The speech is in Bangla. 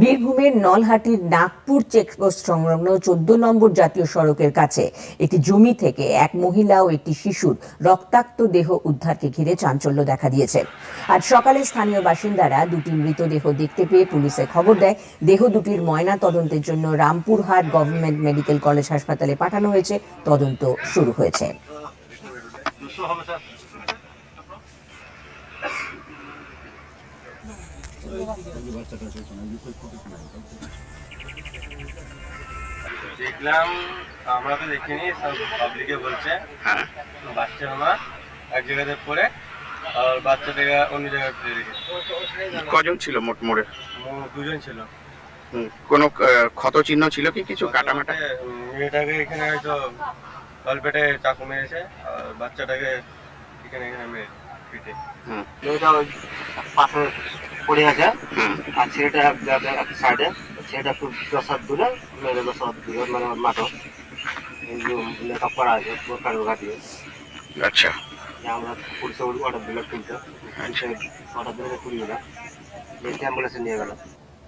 বীরভূমের নলহাটির নাগপুর চেকপোস্ট সংলগ্ন চোদ্দ নম্বর জাতীয় সড়কের কাছে একটি জমি থেকে এক মহিলা ও একটি শিশুর রক্তাক্ত দেহ উদ্ধারকে ঘিরে চাঞ্চল্য দেখা দিয়েছে। আজ সকালে স্থানীয় বাসিন্দারা দুটি মৃতদেহ দেখতে পেয়ে পুলিশে খবর দেয়, দেহ দুটির ময়না তদন্তের জন্য রামপুরহাট গভর্নমেন্ট মেডিকেল কলেজ হাসপাতালে পাঠানো হয়েছে। তদন্ত শুরু হয়েছে। দেখলাম আমরা তো দেখিনি সব পাবলিকে বলছে। বাচ্চা আমার এক জায়গাতে পড়ে আর বাচ্চাটাকে অন্য জায়গায় ফেলে রেখেছে কজন ছিল মোট মোড়ে? দুজন ছিল। কোনো ক্ষত চিহ্ন ছিল কি কিছু কাটামাটা? মেয়েটাকে এখানে হয়তো তলপেটে চাকু মেরেছে আর বাচ্চাটাকে এখানে এখানে মেরে পিঠে। হুম, মেয়েটা ওই পাশে পড়ে আছে। আর ছেলেটা এক সাইডে ছেলেটা একটু দশ হাত দূরে মেয়েটা দশ হাত দূরে মানে মাঠো। মেকআপ করা আছে কারও ঘাটিয়ে আচ্ছা। আমরা পুলিশে অর্ডার দিলাম পুলিশে অর্ডার দিলে কুড়ি দিলাম অ্যাম্বুলেন্সে নিয়ে গেলাম।